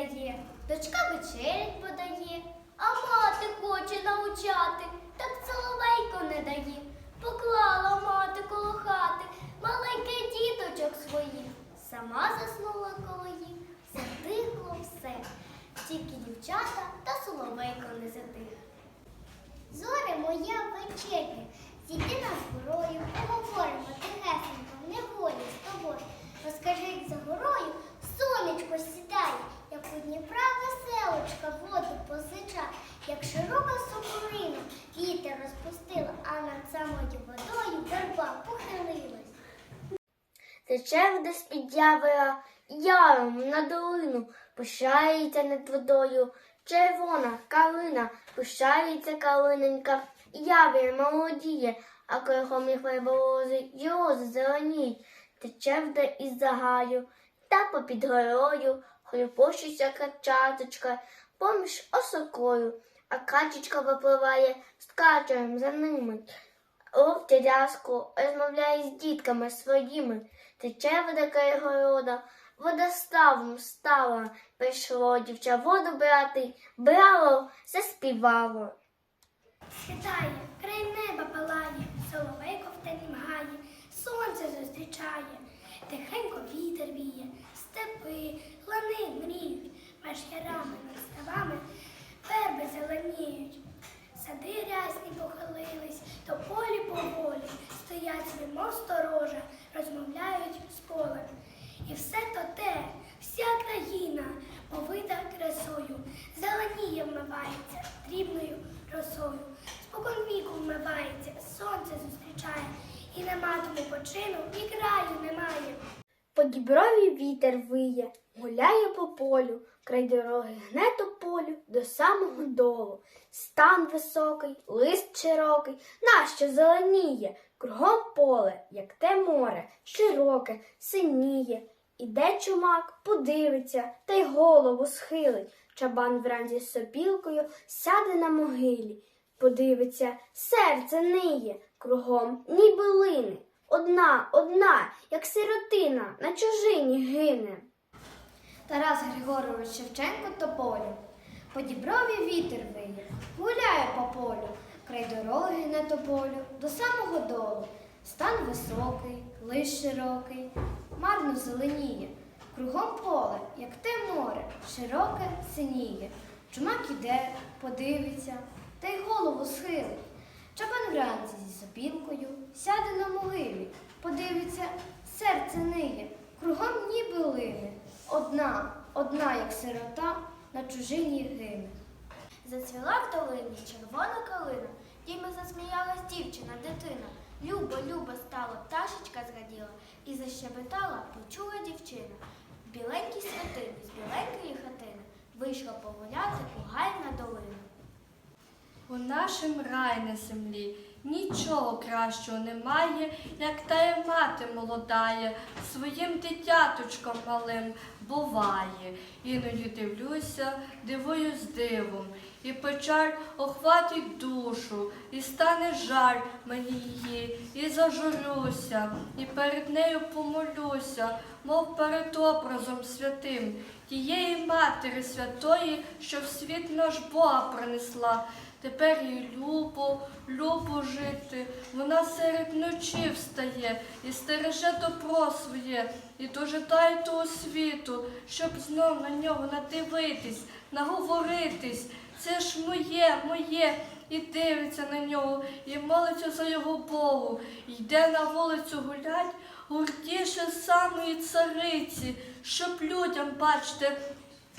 встає, дочка вечерять подає, а мати хоче научати, так соловейко не дає. Поклала мати коло хати маленьких діточок своїх, сама заснула коло їх, затихло все, тільки дівчата та соловейко не затих. Зоре моя вечеря, зійди нас горою, поговоримо тихесенько, в неволі з тобою. Розкажи, як за горою сонечко сідає, як у Дніпра веселочка воду позича, як широка сокорина вітер розпустила, а над самою водою верба похилилась. Тече вода з-під явора яром на долину, пишається над водою червона калина, пишається калиненька, явір молодіє, а кругом їх верболози й рози зеленіють. Тече вода із загаю, та попід горою хлюпощиться качаточка поміж осокою, а качечка випливає з качером за ними. Ловтя рязко розмовляє з дітками своїми. Тече вода край города, водоставом стала. Прийшло дівча воду брати, брало, заспівало. Світає, край неба палає, соловейко в темі гає, сонце зустрічає, тихенько вітер віє, степи, лани мріють, меж ярами ставами верби зеленіють. Сади рясні похилились, то полі поволі, стоять собі, мов сторожа, розмовляють з полем. І все то те, вся країна, повита красою, зеленіє вмивається дрібною росою. Спокон віку вмивається, сонце зустрічає, і нема тому почину, і краю немає. По діброві вітер виє, гуляє по полю, край дороги гне тополю до самого долу. Стан високий, лист широкий, нащо зеленіє, кругом поле, як те море, широке, синіє. Іде чумак, подивиться, та й голову схилить. Чабан вранці з сопілкою сяде на могилі. Подивиться, серце ниє, кругом ніби лине. Одна, одна, як сиротина, на чужині гине. Тарас Григорович Шевченко тополю. По діброві вітер виє, гуляє по полю, край дороги на тополю, до самого долу. Стан високий, лиш широкий, марно зеленіє, кругом поле, як те море, широке синіє. Чумак іде, подивиться, та й голову схилить. Чабан вранці зі сопілкою сяде на могилі, подивиться, серце ниє, кругом ніби лине. Одна, одна, як сирота, на чужині гине. Зацвіла в долині червона калина, дійми засміялась дівчина, дитина. Любо, любо стало, пташечка зраділа, і защебетала, почула дівчина. В біленькій святині, з біленької хатини, вийшла погуляти у гай на долину. У нашим рай на землі Нічого кращого немає, як тая мати молодає, своїм дитяточком малим буває. Іноді дивлюся, дивуюсь дивом, і печаль охватить душу, і стане жаль мені її, і зажурюся, і перед нею помолюся, мов перед образом святим, тієї Матері Святої, що в світ наш Бога принесла. Тепер їй любо, любо жити. Вона серед ночі встає і стереже добро своє, і дожидає того світу, щоб знов на нього надивитись, наговоритись. Це ж моє, моє, і дивиться на нього, і молиться за його Богу, йде на вулицю гулять, гуртіше самої цариці, щоб людям, бачите,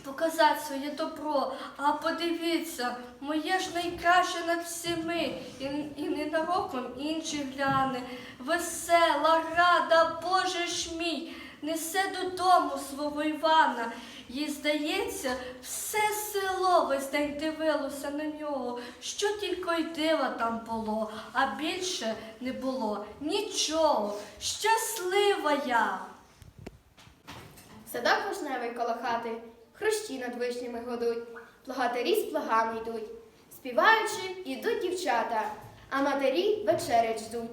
показати своє добро. А подивіться, моє ж найкраще над всіми, і, і ненароком інші гляне. Весела, рада, Боже ж мій, несе додому свого Івана. Їй здається, все село весь день дивилося на нього, що тільки й дива там було, а більше не було нічого. Щаслива я! Садок вишневий коло хати, хрущі над вишнями годуть, плугатарі з плугами йдуть. Співаючи, ідуть дівчата, а матері вечерять ждуть.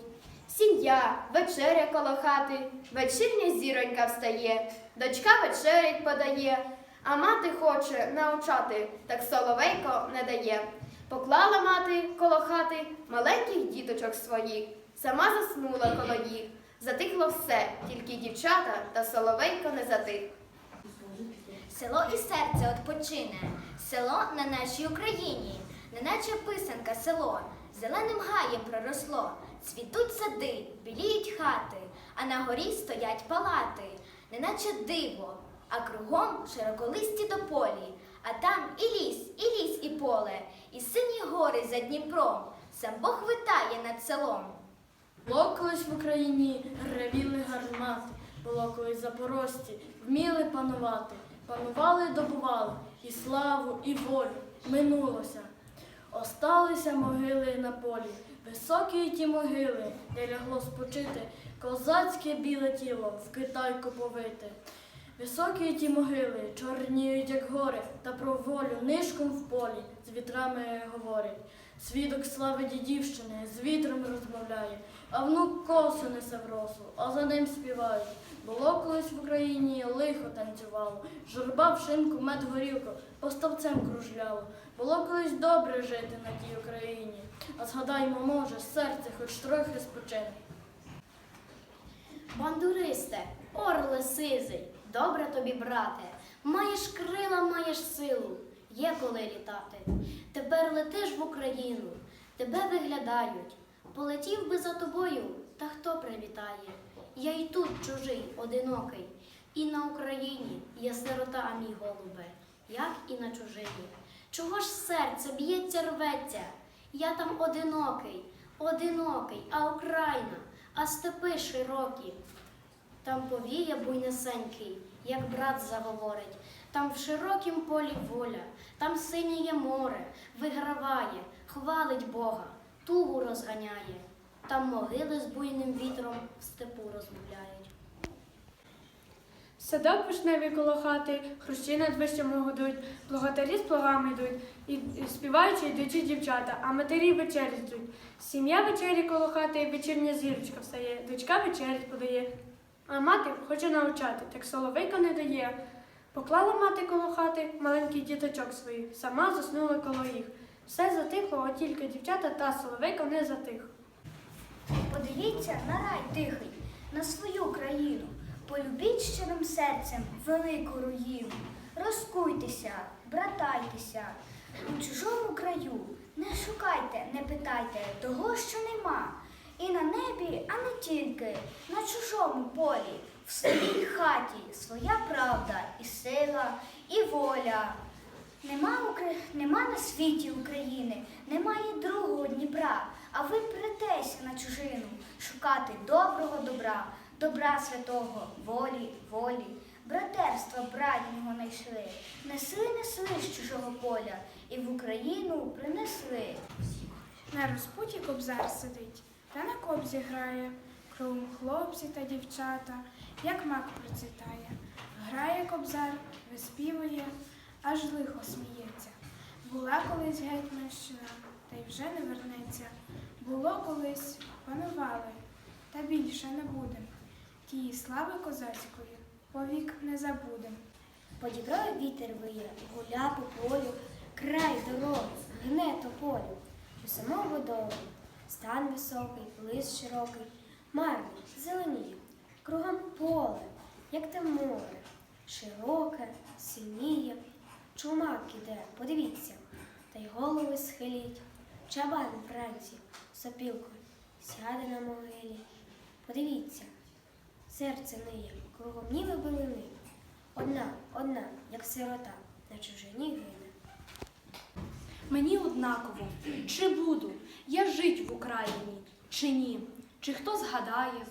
Сім'я, вечеря коло хати, вечірня зіронька встає, дочка вечерять подає, а мати хоче научати, так соловейко не дає. Поклала мати коло хати маленьких діточок своїх, сама заснула коло їх. Затихло все, тільки дівчата та соловейко не затих. Село і серце odpoczyне, село на нашій Україні, неначе писанка село, зеленим гаєм проросло, цвітуть сади, біліють хати, а на горі стоять палати, неначе диво, а кругом широколисті тополі, а там і ліс, і ліс, і поле, і сині гори за Дніпром, сам Бог витає над селом. Було колись в Україні ревіли гармати, було колись запорожці, вміли панувати, панували, добували і славу, і волю минулося. Осталися могили на полі, високі ті могили, де лягло спочити козацьке біле тіло в Китайку повите. Високі ті могили чорніють, як гори, та про волю нишком в полі з вітрами говорять. Свідок слави дідівщини з вітром розмовляє, а внук косу несе в росу, а за ним співають. Було колись в Україні лихо танцювало, журба в шинку, мед горілку, поставцем кружляло. Було колись добре жити на тій Україні, а згадаймо, може, серце хоч трохи спочине. Бандуристе, орле сизий, добре тобі, брате, маєш крила, маєш силу, є коли літати. Тепер летиш в Україну, тебе виглядають. Полетів би за тобою, та хто привітає? Я й тут чужий, одинокий, і на Україні я сирота, мій голубе, як і на чужині. Чого ж серце б'ється, рветься? Я там одинокий, одинокий, а Україна, а степи широкі. Там повіє буйнесенький, як брат заговорить, там в широкім полі воля, там синіє море, виграває, хвалить Бога, тугу розганяє, там могили з буйним вітром в степу розмовляють. Садок вишневий коло хати, хрущі над вищами годують, плугатарі з плугами йдуть, і, співаючи йдучі дівчата, а матері вечерять йдуть. Сім'я вечері коло хати, вечірня зірочка встає, дочка вечерять подає. А мати хоче навчати, так соловейка не дає. Поклала мати коло хати маленький діточок своїх, сама заснула коло їх. Все затихло, от тільки дівчата та соловейка не затих. Подивіться на рай тихий, на свою країну. Полюбіть щирим серцем велику руїну. Розкуйтеся, братайтеся у чужому краю. Не шукайте, не питайте того, що нема. І на небі, а не тільки, на чужому полі, в своїй хаті своя правда і сила, і воля. Нема, Укра... Нема на світі України, немає другого Дніпра, а ви претеся на чужину шукати доброго добра, добра святого, волі, волі, братерства братнього найшли, несли, несли з чужого поля і в Україну принесли. На розпуті кобзар сидить, та на кобзі грає. Кругом хлопці та дівчата, як мак процвітає. Грає кобзар, виспівує, аж лихо сміється. Була колись гетьманщина, та й вже не вернеться. Було колись, панували, та більше не буде. Тії слави козацької повік не забудем. По вітер виє, гуля по полю, край дороги, гне тополю. У самому долу стан високий, лис широкий, марний, зеленіє, кругом поле, як те море, широке, синіє, чумак іде, подивіться, та й голови схиліть. Чабан вранці сопілкою сяде на могилі. Подивіться, серце ниє, кругом ніви билини. Одна, одна, як сирота, на чужині гине. Мені однаково, чи буду я жить в Україні, чи ні, чи хто згадає,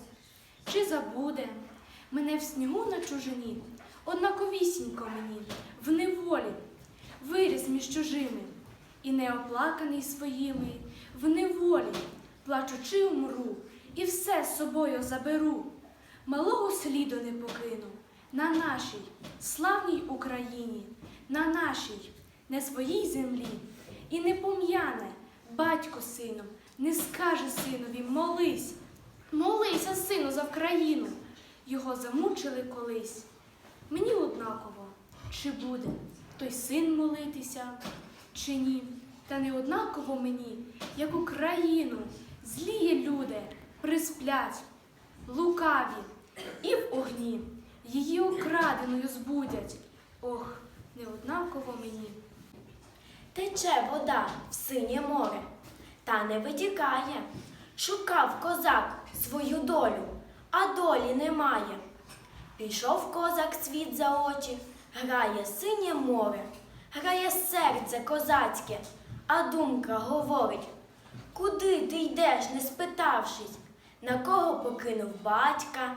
чи забуде мене в снігу на чужині, однаковісінько мені, в неволі, виріс між чужими, і неоплаканий своїми, в неволі, плачучи умру, і все з собою заберу, малого сліду не покину на нашій славній Україні, на нашій не своїй землі, і не пом'яне батько сином, не скаже синові молись, молися, сину, за Вкраїну. Його замучили колись. Мені однаково, чи буде той син молитися, чи ні. Та не однаково мені, як Україну, зліє люди присплять, лукаві і в огні її украденою збудять. Ох, не однаково мені. Тече вода в синє море, та не витікає. Шукав козак свою долю, а долі немає. Пішов козак світ за очі, грає синє море, грає серце козацьке, а думка говорить. Куди ти йдеш, не спитавшись, на кого покинув батька,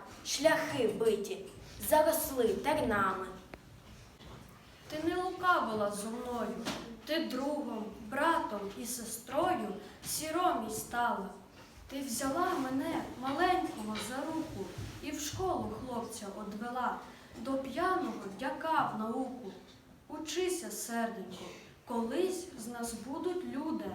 шляхи биті, заросли тернами. Ти не лукавила зо мною, ти другом, братом і сестрою сіромій стала. Ти взяла мене маленького за руку і в школу хлопця одвела, до п'яного дяка в науку. Учися, серденько, колись з нас будуть люди.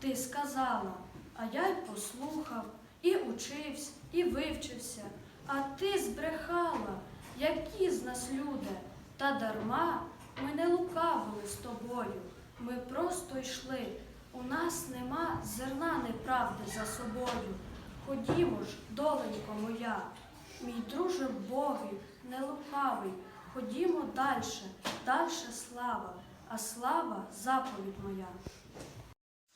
Ти сказала, а я й послухав, і учився, і вивчився. А ти збрехала, які з нас люди, та дарма ми не лукавили з тобою. Ми просто йшли. У нас нема зерна неправди за собою. Ходімо ж, доленько моя, мій друже Богий, не лукавий. Ходімо дальше, дальше слава, а слава заповідь моя.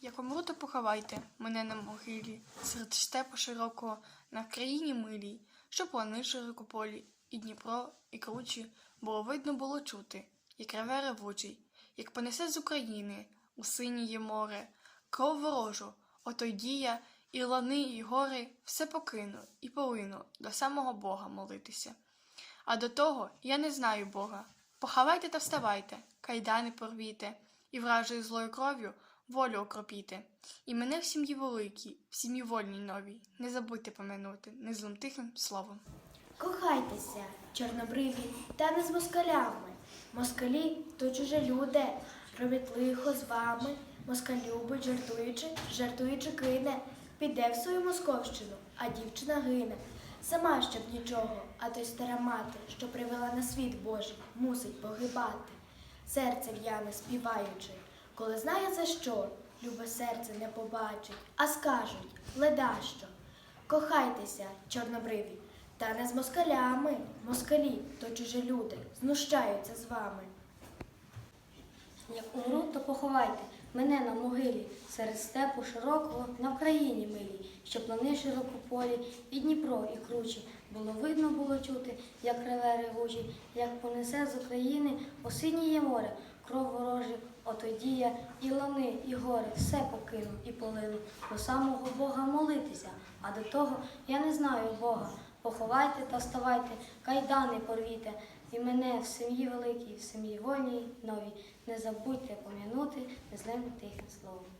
Як умру, то поховайте мене на могилі, серед степу широкого, на країні милій, що плани широкополі, і Дніпро, і кручі, було видно було чути, як реве ревучий, як понесе з України у синіє море, кров ворожу, ото й дія, і лани, і гори, все покину і полину до самого Бога молитися. А до того я не знаю Бога. Поховайте та вставайте, кайдани порвіте, і вражою злою кров'ю волю окропіте. І мене в сім'ї великій, в сім'ї вольній новій, не забудьте поминути незлим тихим словом. Кохайтеся, чорнобриві, та не з москалями. Москалі то чуже люди, роблять лихо з вами. Москаль любить, жартуючи, жартуючи кине. Піде в свою московщину, а дівчина гине. Сама щоб нічого, а то й стара мати, що привела на світ Божий, мусить погибати. Серце в'яне співаючи, коли знає за що, любе серце не побачить, а скажуть ледащо. Кохайтеся, чорнобриві, та не з москалями. Москалі то чужі люди, знущаються з вами. Як умру, то поховайте мене на могилі, серед степу широкого на Вкраїні милій, що плани широкополі, і Дніпро, і кручі. Було видно, було чути, як реве ревучий, як понесе з України осіннє море, кров ворожі, отоді я і лани, і гори, все покину і полину, до самого Бога молитися, а до того я не знаю Бога. Поховайте та вставайте, кайдани порвіте, і мене в сім'ї великій, в сім'ї вольній, новій. Не забудьте пом'янути незлим тихим словом.